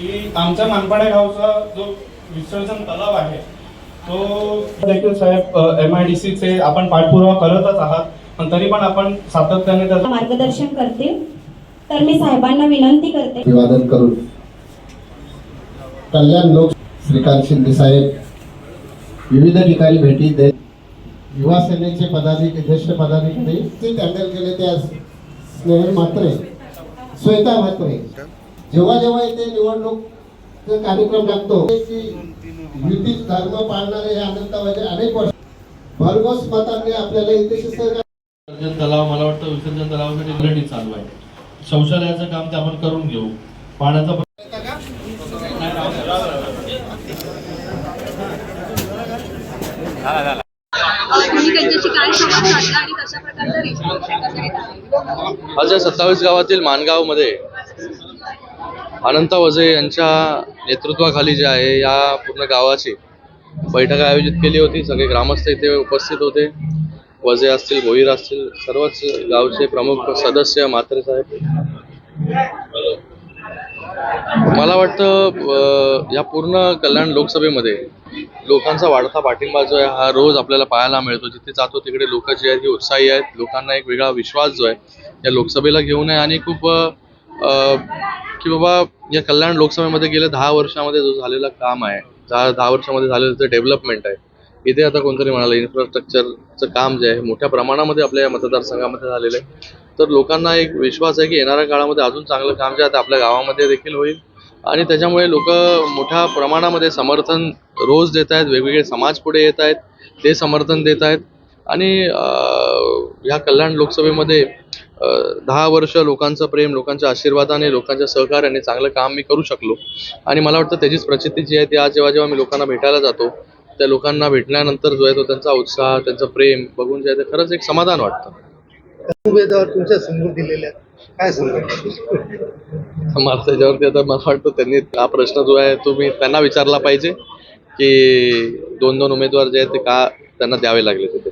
की आमच्या मानपाडा गावचा जो विसर्जन तलाव आहे तो देखील साहेब एम आय डी सीचे आपण पाठपुरावा करतच आहात पण तरी पण आपण सातत्याने त्याचा मार्गदर्शन करतील. तर मी साहेबांना विनंती करते. अभिवादन करून कल्याण लोक श्रीकांत शिंदे साहेब विविध ठिकाणी भेटी देत युवा सेनेचे पदाधिकारी ज्येष्ठ पदाधिकारी ते हँडल केले ते आज स्नेहल म्हात्रे श्वेता म्हात्रे जेव्हा जेव्हा इथे निवडणूक कार्यक्रम लागतो की युती धर्म पाळणारे हे अनंतावाचे अनेक वर्ष भरघोस मतांनी आपल्याला इथे सहकार्य तलाव मला वाटतं विसर्जन तलावासाठी ऑलरेडी चालू आहे शौचालयाचं काम ते आपण करून घेऊ पाण्याचा? आज या सत्तावीस गावातील माणगावमध्ये अनंता वजे यांच्या नेतृत्वाखाली जे आहे या पूर्ण गावाची बैठक आयोजित केली होती. सगळे ग्रामस्थ इथे उपस्थित होते. वजे असतील भोईर असतील सर्वच गावचे प्रमुख सदस्य म्हात्रे साहेब. मला वाटतं या पूर्ण कल्याण लोकसभेमध्ये लोकांचा वाढता पाठिंबा जो आहे हा रोज आपल्याला पाहायला मिळतो. जिथे जातो तिकडे लोक जे आहेत हे उत्साही आहेत. लोकांना एक वेगळा विश्वास जो आहे या लोकसभेला घेऊन आहे आणि खूप की बाबा या कल्याण लोकसभेमध्ये गेल्या दहा वर्षामध्ये जो झालेला काम आहे दहा दहा वर्षामध्ये झालेलं जे डेव्हलपमेंट आहे इथे आता कोणतरी म्हणाले इन्फ्रास्ट्रक्चरचं काम जे आहे मोठ्या प्रमाणामध्ये आपल्या या मतदारसंघामध्ये झालेलं आहे. तर लोकांना एक विश्वास आहे की येणाऱ्या काळामध्ये अजून चांगलं काम जे आहे आपल्या गावामध्ये देखील होईल. आणि त्याच्यामुळे लोक मोठ्या प्रमाणामध्ये समर्थन रोज देत आहेत वेगवेगळे समाज पुढे येत आहेत ते समर्थन देत आहेत. आणि ह्या कल्याण लोकसभेमध्ये दहा वर्ष लोकांचं प्रेम लोकांच्या आशीर्वादाने लोकांच्या सहकार्याने चांगलं काम मी करू शकलो. आणि मला वाटतं त्याचीच प्रचिती जी आहे ती आज जेव्हा जेव्हा मी लोकांना भेटायला जातो त्या लोकांना भेटल्यानंतर जो आहे तो त्यांचा उत्साह त्यांचं प्रेम बघून जे आहे ते खरंच एक समाधान वाटतं. उमेदवार तुमच्यासमोर दिलेले आहेत. काय सांगा त्याच्यावरती आता मला वाटतं त्यांनी हा प्रश्न जो आहे तो मी त्यांना विचारला पाहिजे की दोन दोन उमेदवार जे आहेत ते का त्यांना द्यावे लागले तिथे?